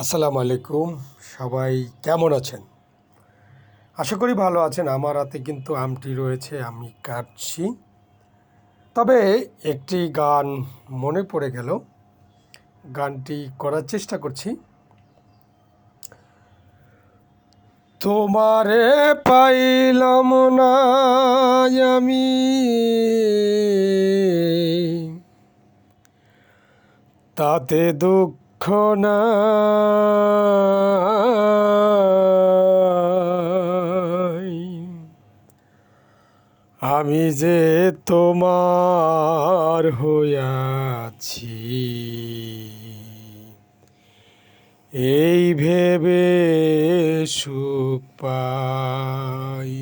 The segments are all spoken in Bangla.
আসসালামু আলাইকুম। সবাই কেমন আছেন? আশা করি ভালো আছেন। আমার হাতে কিন্তু আমটি রয়েছে, আমি কাটছি। তবে একটি গান মনে পড়ে গেল। গানটি করার চেষ্টা করছি। তোমারে পাইলাম না আমি। তাতে দুঃখ নাই। আমি যে তোমার হইয়াছি এই ভেবে সুখ পাই।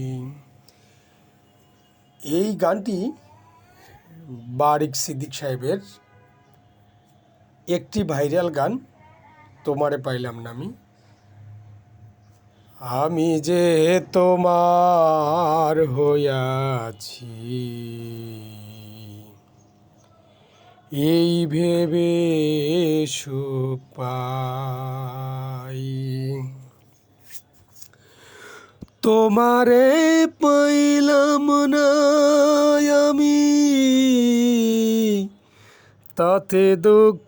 এই গানটি বারিক সিদ্দিক সাহেবের একটি ভাইরাল গান তোমারে পাইলাম না আমি। আমি যে তোমার হইয়াছি, এই ভেবে সুখ পাই। তোমারে পাইলাম না আমি, তাতে দুঃখ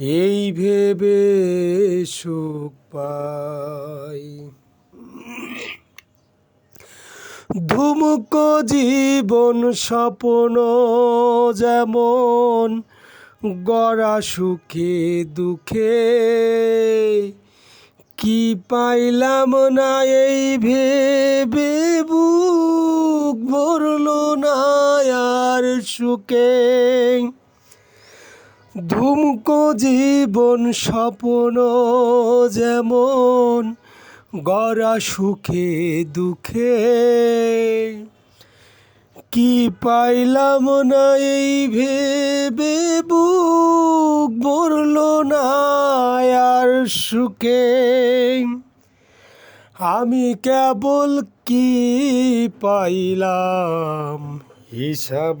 এই ভেবে সুখ পাই। ধুমুক জীবন স্বপ্ন যেমন গড়া সুখে দুঃখে, কি পাইলাম না এই ভেবে বুক ভরল না আর সুখে? ধুমক জীবন স্বপ্ন যেমন, গড়া সুখে দুঃখে। কি পাইলাম না এই ভেবে বুক ভরল না আর সুখে। আমি কেবল কি পাইলাম হিসাব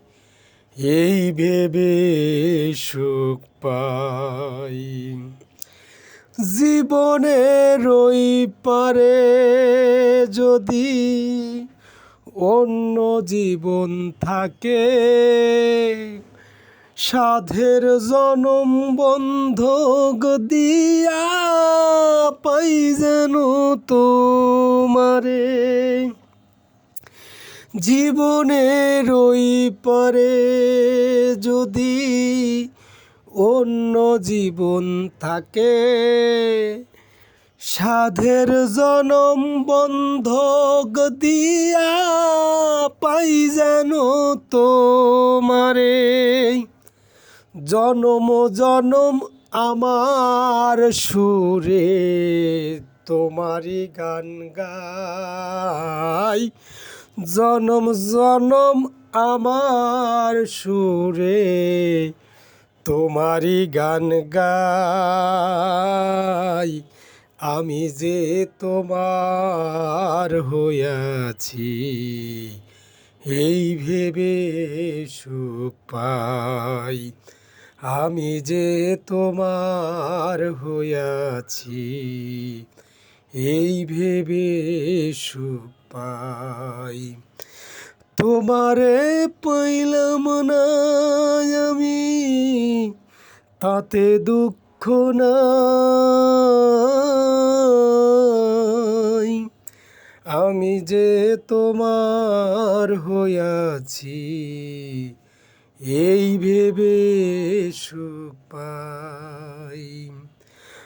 এই ভেবে সুখ পাই। জীবনের ওই পারে যদি অন্য জীবন থাকে, সাধের জনম বন্ধক দিয়া পাই যেন তোমারে। জীবনের ওই পরে যদি অন্য জীবন থাকে, সাধের জনম বন্ধক দিয়া পাই যেন তোমারে। জনম জনম আমার সুরে তোমারই গান গাই। জনম জনম আমার সুরে, তোমারই গান গাই। আমি যে তোমার হইয়াছি এই ভেবে সুখ পাই। আমি যে তোমার হইয়াছি এই ভেবে সুখ পাই। তোমারে পাইলাম না আমি, তাতে দুঃখ নাই। আমি যে তোমার হইয়াছি, এই ভেবে সুখ পাই।